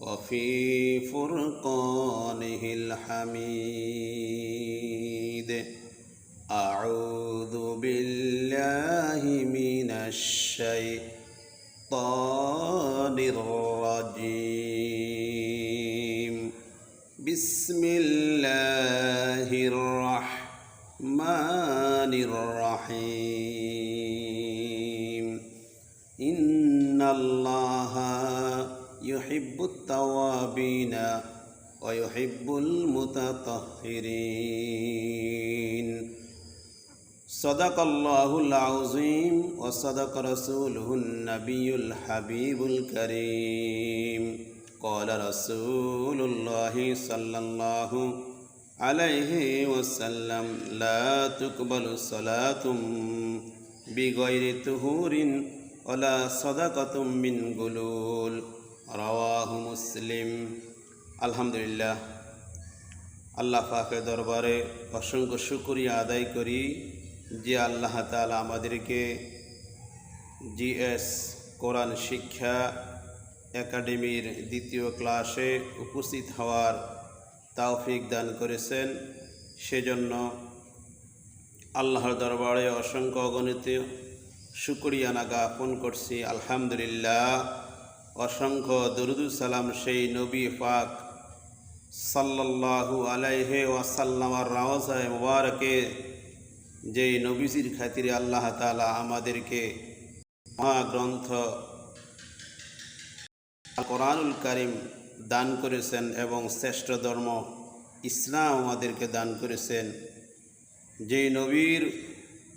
وفي فرقانه الحميد أعوذ بالله من الشيطان الرجيم بسم الله الرحمن الرحيم إن الله يحب التوابين ويحب المتطهرين صدق الله العظيم وصدق رسوله النبي الحبيب الكريم قال رسول الله صلى الله عليه وسلم لا تقبل صلاة بغير طهور ولا صدقة من غلول রাওয়াহু মুসলিম। আলহামদুলিল্লাহ। আল্লাহ পাকের দরবারে অসংখ্য শুকরিয়া আদায় করি যে আল্লাহ তালা আমাদেরকে জিএস, কোরআন শিক্ষা, একাডেমির দ্বিতীয় ক্লাসে উপস্থিত হওয়ার তাওফিক দান করেছেন। সেজন্য আল্লাহর দরবারে অসংখ্য অগণিত শুক্রিয়ানা জ্ঞাপন করছি। আলহামদুলিল্লাহ। অসংখ্য সালাম সেই নবী পাক সাল্লাল্লাহু আলাইহে ওয়াসাল্লামার রাওজায় মুবারকে, যেই নবীজির খাতিরে আল্লাহ তাআলা আমাদেরকে মহাগ্রন্থ কোরআনুল কারিম দান করেছেন এবং শ্রেষ্ঠ ধর্ম ইসলাম আমাদেরকে দান করেছেন। যেই নবীর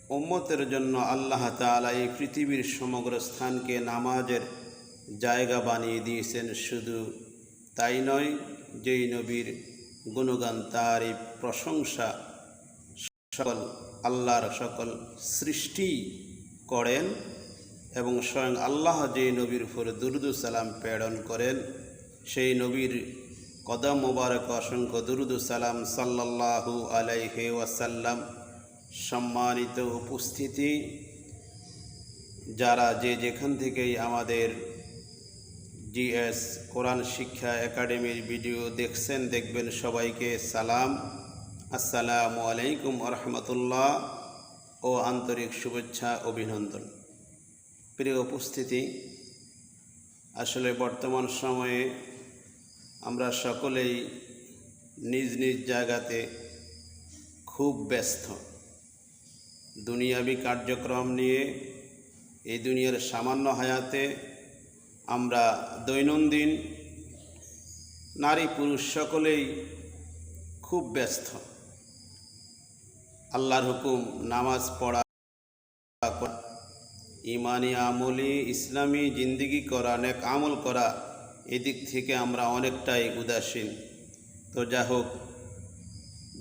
উম্মতের জন্য আল্লাহ তাআলা এই পৃথিবীর সমগ্র স্থানকে নামাজের জায়গা বানিয়ে দিয়েছেন শুধু তাই নয়, যেই নবীর গুণগান তারিফ প্রশংসা সকল আল্লাহর সকল সৃষ্টি করেন এবং স্বয়ং আল্লাহ যে নবীর উপর দুরুদু সালাম প্রেরণ করেন, সেই নবীর কদম মোবারক অসংখ্য দুরুদু সালাম সাল্লাল্লাহু আলাইহে ওয়াসাল্লাম সম্মানিত উপস্থিতি। যারা যে যেখান থেকেই আমাদের জিএস কোরআন শিক্ষা একাডেমির ভিডিও দেখছেন, দেখবেন সবাইকে সালাম। আসসালামু আলাইকুম রহমতুল্লাহ ও আন্তরিক শুভেচ্ছা, অভিনন্দন। প্রিয় উপস্থিতি, আসলে বর্তমান সময়ে আমরা সকলেই নিজ নিজ জায়গাতে খুব ব্যস্ত। দুনিয়াবি কার্যক্রম নিয়ে, এই দুনিয়ার সামান্য হায়াতে আমরা দৈনন্দিন নারী পুরুষ সকলেই খুব ব্যস্ত। আল্লাহর হুকুম, নামাজ পড়া, ইমানি আমলি, ইসলামী জিন্দিগি করা, নেক আমল করা, এদিক থেকে আমরা অনেকটাই উদাসীন। তো যা হোক,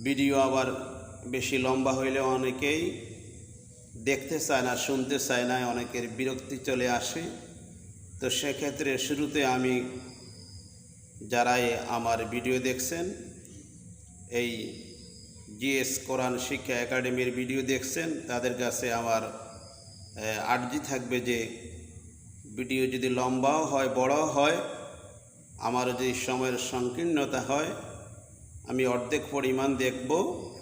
ভিডিও আবার বেশি লম্বা হইলে অনেকেই দেখতে চায় না, শুনতে চায় না, অনেকের বিরক্তি চলে আসে। তো সেক্ষেত্রে শুরুতে আমি যারাই আমার ভিডিও দেখছেন, এই জিএস কোরআন শিক্ষা একাডেমির ভিডিও দেখছেন, তাদের কাছে আমার আর্জি থাকবে যে ভিডিও যদি লম্বাও হয়, বড়ও হয়, আমার যদি সময়ের সংকীর্ণতা হয়, আমি অর্ধেক পরিমাণ দেখব,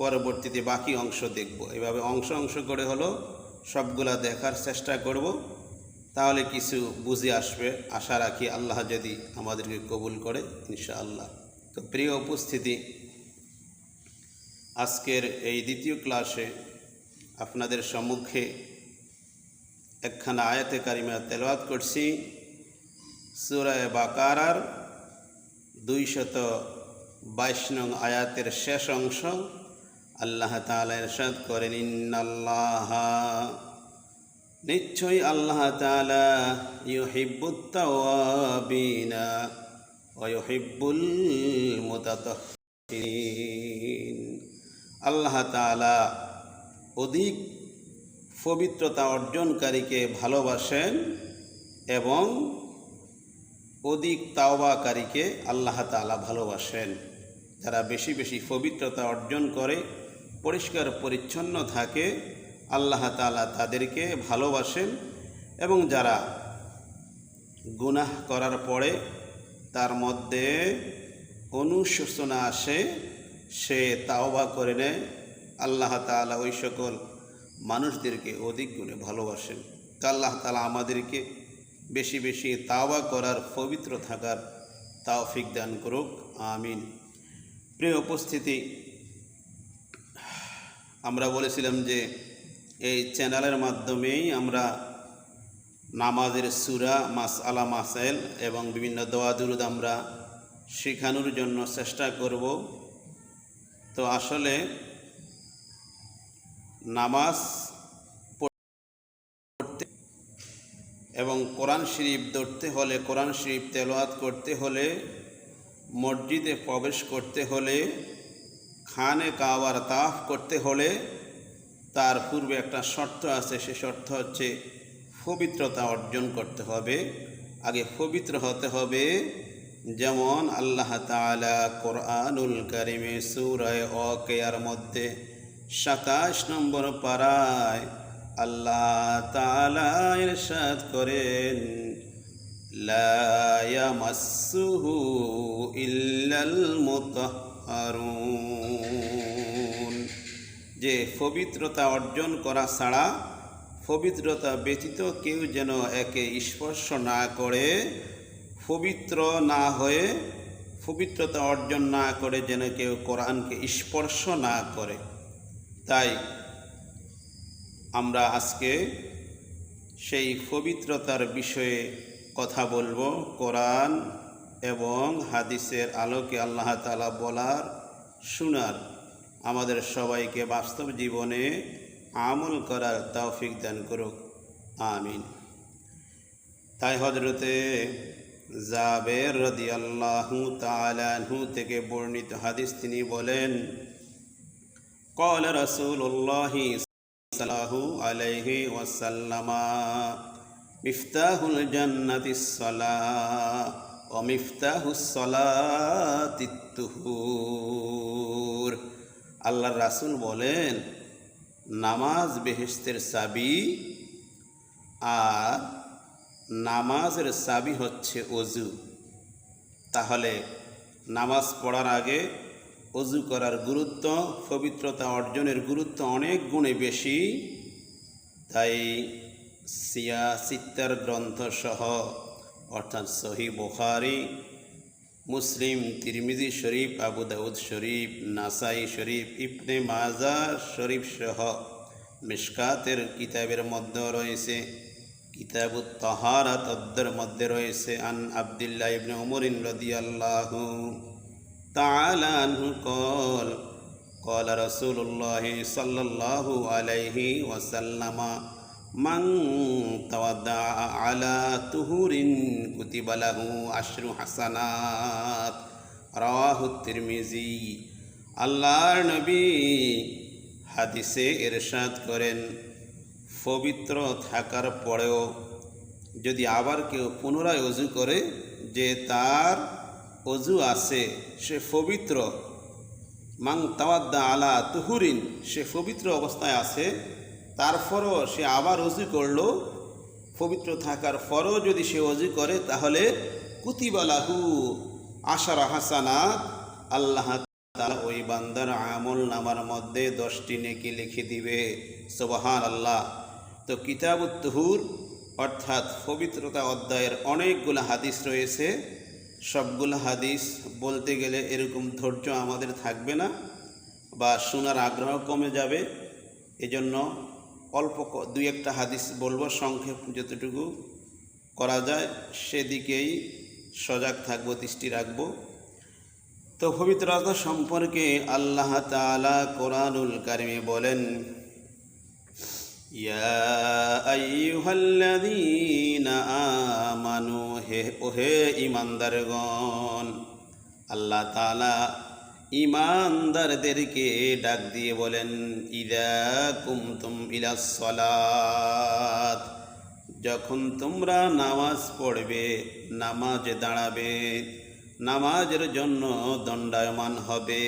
পরবর্তীতে বাকি অংশ দেখব। এভাবে অংশ অংশ করে হলো সবগুলা দেখার চেষ্টা করব। তাহলে কিছু বুঝে আসবে। আশা রাখি আল্লাহ যদি আমাদেরকে কবুল করে, ইনশাআল্লাহ। তো প্রিয় উপস্থিতি, আজকের এই দ্বিতীয় ক্লাসে আপনাদের সম্মুখে একখানা আয়াতে কারিমা তেলাওয়াত করছি। সুরায় বাকারার দুইশত বাইশ নং আয়াতের শেষ অংশ। আল্লাহ তাআলা ইরশাদ করেন, ইন্নাল্লাহ নিশ্চয়ই আল্লাহ তাআলা ইউহিব্বুত তাওয়াবিনা ওয়হিব্বুল মুতাতাহহিরিন। আল্লাহ তাআলা অধিক পবিত্রতা অর্জনকারীকে ভালোবাসেন এবং অধিক তাওবাকারীকে আল্লাহ তাআলা ভালোবাসেন। যারা বেশি বেশি পবিত্রতা অর্জন করে, পরিষ্কার পরিচ্ছন্ন থাকে আল্লাহ তাআলা তাদেরকে ভালোবাসেন এবং যারা গুনাহ করার পরে তার মধ্যে অনুশোচনা আসে, সে তাওবা করে নেয়। আল্লাহ তাআলা ওই সকল মানুষদেরকে অধিক গুণে ভালোবাসেন। তো আল্লাহ তাআলা আমাদেরকে বেশি বেশি তাওবা করার পবিত্র থাকার তাওফিক দান করুক, আমিন। প্রিয় উপস্থিতি, আমরা বলেছিলাম যে এই চ্যানেলের মাধ্যমেই আমরা নামাজের সুরা মাস আলা মাসাইল এবং বিভিন্ন দোয়া দুরুদ আমরা শেখানোর জন্য চেষ্টা করব। তো আসলে নামাজ পড়তে এবং কোরআন শরীফ ধরতে হলে, কোরআন শরীফ তেলাওয়াত করতে হলে, মসজিদে প্রবেশ করতে হলে, খানে কাওয়ার তাফ করতে হলে তার পূর্বে একটা শর্ত আছে, সে শর্ত হচ্ছে পবিত্রতা অর্জন করতে হবে। আগে পবিত্র হতে হবে। যেমন আল্লাহ তালা কোরআনুল কারিমে সুরায় অকেয়ার মধ্যে সাতাশ নম্বর পাড়ায় আল্লাহ তাআলা ইরশাদ করেন, লা ইয়ামাসসুহু ইল্লাল মুতাহহারুন। যে পবিত্রতা অর্জন করা ছাড়া পবিত্রতা ব্যতীত কেউ যেন একে স্পর্শ না করে, পবিত্র না হয়ে, পবিত্রতা অর্জন না করে যেন কেউ কোরআনকে স্পর্শ না করে। তাই আমরা আজকে সেই পবিত্রতার বিষয়ে কথা বলব, কোরআন এবং হাদিসের আলোকে আল্লাহ তালা বলার, শোনার। আমাদের সবাইকে বাস্তব জীবনে আমল করার তৌফিক দান করুক। আমিন। তাই হজরতে জাবের রদি আল্লাহু তালাহু থেকে বর্ণিত হাদিস তিনি বলেন, কল রসুল্লাহি সাল্লাহু আলাইহি ওয়াসাল্লামা, মিফতাহুল জান্নাতি সলা, ও মিফতাহুস সলাতিত্তুহুর আল্লাহ রাসুল বলেন, নামাজ বেহেস্তের সাবি আর নামাজের সাবি হচ্ছে অজু। তাহলে নামাজ পড়ার আগে অজু করার গুরুত্ব, পবিত্রতা অর্জনের গুরুত্ব অনেক গুণে বেশি। তাই সিয়া, সিত্তার গ্রন্থসহ, অর্থাৎ সহি বোখারি মুসলিম তিরমিজি শরীফ আবু দাউদ শরীফ নাসাই শরীফ ইবনে মাজা শরীফ সহ মিশকাতের কিতাবের মধ্যে রয়েছে কিতাবু তহারাত অদ্দের মধ্যে রয়েছে আন আবদুল্লাহ ইবনে উমরিন রাদিয়াল্লাহু تعالى عنه قال قال رسول الله صلى الله عليه وسلم মান তাওয়াদা আলা তুহুরিন কুতিবালাহু আশরু হাসানাত রাহু তিরমিজি। আল্লাহর নবী হাদিসে এরশাদ করেন, পবিত্র থাকার পরেও যদি আবার কেউ পুনরায় অজু করে যে তার অজু আছে, সে পবিত্র। মাং তাওয়াদ্দা আলা তুহুরিন, সে পবিত্র অবস্থায় আছে তারপরও সে আবার অজু করল। পবিত্র থাকার পরও যদি সে অজু করে, তাহলে কুতিবালাহু আশার হাসানাত। আল্লাহ ওই বান্দার আমল নামার মধ্যে দশটি নেকি লিখে দিবে। সোবাহান আল্লাহ তো কিতাবুত তুহুর অর্থাৎ পবিত্রতা অধ্যায়ের অনেকগুলো হাদিস রয়েছে। সবগুলো হাদিস বলতে গেলে এরকম ধৈর্য আমাদের থাকবে না, বা শোনার আগ্রহ কমে যাবে। এজন্য অল্প দুই একটা হাদিস বলব, সংক্ষেপ যতটুকু করা যায়, সেদিকেই সজাগ থাকব, দৃষ্টি রাখব। তো পবিত্রতা সম্পর্কে আল্লাহ তালা কোরআনুল কারিমে বলেন মানু হে, ওহে ইমানদারগণ আল্লাহ তালা ইমানদারদেরকে ডাক দিয়ে বলেন, ইদা কুমতুম ইলাস সালাত। যখন তোমরা নামাজ পড়বে, নামাজে দাঁড়াবে, নামাজের জন্য দণ্ডায়মান হবে।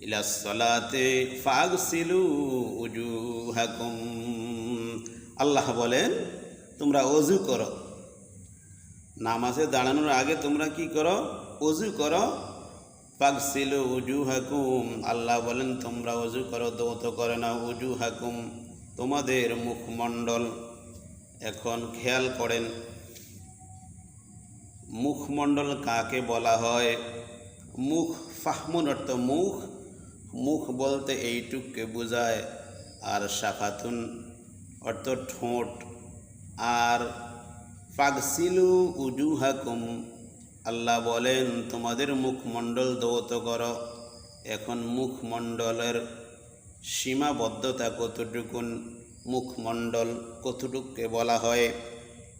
ইলাসলাতে ফাগসিলু উজু হাকুম আল্লাহ বলেন, তোমরা অজু করো। নামাজে দাঁড়ানোর আগে তোমরা কি করো? অজু করো। পাকসিলু উজু হাকুম আল্লাহ বলেন, তোমরা উজু করো, দৌত করে না। উজু হাকুম তোমাদের মুখমণ্ডল। এখন খেয়াল করেন, মুখমণ্ডল কাকে বলা হয়? মুখ ফাহমুন অর্থ মুখ। মুখ বলতে এইটুককে বোঝায় আর শাফাতুন অর্থ ঠোঁট। আর ফাগসিলু উজুহাকুম আল্লাহ বলেন, তোমাদের মুখমণ্ডল দৌত করো। এখন মুখমণ্ডলের সীমাবদ্ধতা কতটুকুন? মুখমণ্ডল কতটুকুকে বলা হয়?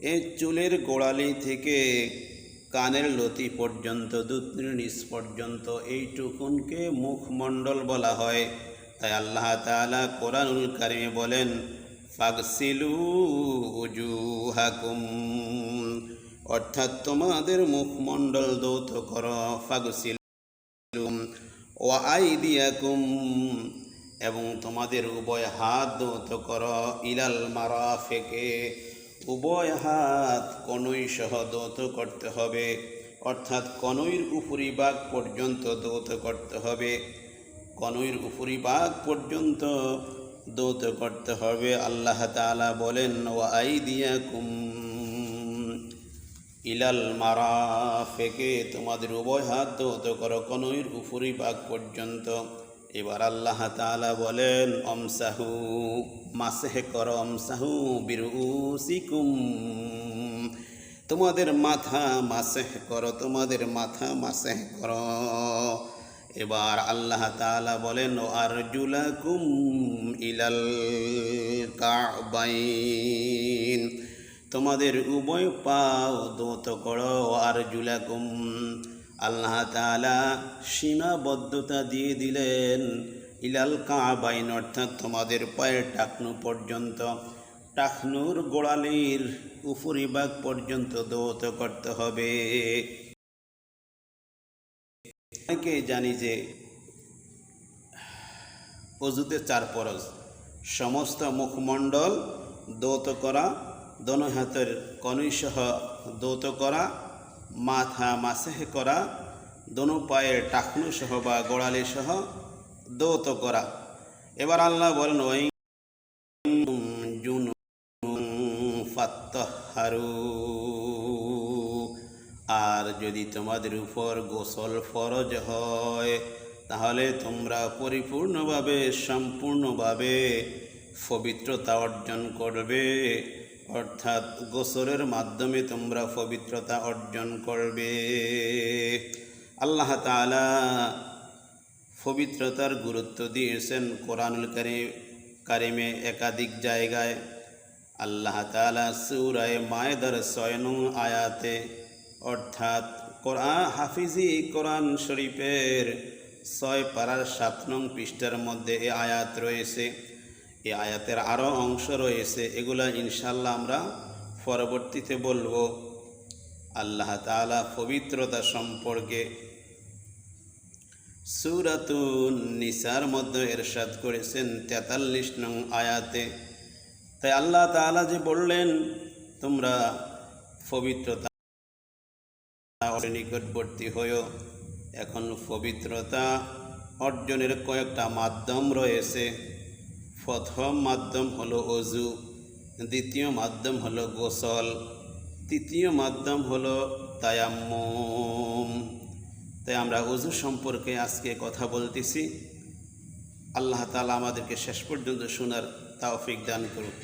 এই চুলের গোড়ালি থেকে কানের লতি পর্যন্ত, দুধের নিচ পর্যন্ত এইটুকুনকে মুখমণ্ডল বলা হয়। তাই আল্লাহ তাআলা কোরআনুল কারিমে বলেন, ফাগসিলু উজুহাকুম অর্থাৎ তোমাদের মুখমণ্ডল দৌত কর ফাগসিল ও আইদিয়াকুম, এবং তোমাদের উভয় হাত দৌত কর, ইলাল মারা ফেকে উভয় হাত কনুই সহ দৌত করতে হবে, অর্থাৎ কনুইর উপরিভাগ পর্যন্ত দৌত করতে হবে। কনুইর উপরিভাগ পর্যন্ত দৌত করতে হবে, আল্লাহ তাআলা বলেন ও আইদিয়াকুম। ইলাল মারা ফেকে তোমাদের উভয় হাত দৌত করো, কনুইর উপরি ভাগ পর্যন্ত। এবার আল্লাহ তাআলা বলেন, অমসাহু, মাসেহ কর, অমসাহু বিরুসিকুম তোমাদের মাথা মাসেহ করো, তোমাদের মাথা মাসেহ করো। এবার আল্লাহ তাআলা বলেন, ও আরজুলাকুম ইলাল কাবাইন তোমাদের উভয় পাও দোত করো আর জুলাকুম আল্লাহ তাআলা সীমাবদ্ধতা দিয়ে দিলেন। ইলাল কাবাইন অর্থাৎ তোমাদের পায়ের টাকনু পর্যন্ত, টাকনুর গোড়ালির উপরিভাগ পর্যন্ত দৌত করতে হবে। অনেকে জানি যে অজুতে চার পরশ সমস্ত মুখমণ্ডল দৌত করা দোনো হাতের কনুইসহ দৌত করা, মাথা মাসেহ করা, দোনো পায়ের টাকনু সহ বা গোড়ালি সহ দৌত করা। এবার আল্লাহ বলেন ওই আর যদি তোমাদের উপর গোসল ফরজ হয়, তাহলে তোমরা পরিপূর্ণভাবে, সম্পূর্ণভাবে পবিত্রতা অর্জন করবে। অর্থাৎ গোসরের মাধ্যমে তোমরা পবিত্রতা অর্জন করবে। আল্লাহ তাআলা পবিত্রতার গুরুত্ব দিয়েছেন কোরআনুল কারি, কারিমে একাধিক জায়গায়। আল্লাহ তাআলা সুরায় মায়েদার ছয় নং আয়াতে অর্থাৎ কোরআন হাফিজি কোরআন শরীফের ছয় পাড়ার সাত নং পৃষ্ঠার মধ্যে এ আয়াত রয়েছে। এই আয়াতের আরও অংশ রয়েছে, এগুলা ইনশাল্লাহ আমরা পরবর্তীতে বলব। আল্লাহ তাআলা পবিত্রতা সম্পর্কে সুরাতুন নিসার মধ্যে এরশাদ করেছেন তেতাল্লিশ নং আয়াতে। তাই আল্লাহ তাআলা যে বললেন, তোমরা পবিত্রতা নিকটবর্তী হয়েও এখন পবিত্রতা অর্জনের কয়েকটা মাধ্যম রয়েছে। প্রথম মাধ্যম হলো অজু, দ্বিতীয় মাধ্যম হলো গোসল, তৃতীয় মাধ্যম হলো তায়াম তাই আমরা অজু সম্পর্কে আজকে কথা বলতেছি। আল্লাহ তালা আমাদেরকে শেষ পর্যন্ত শোনার তাওফিক দান করুন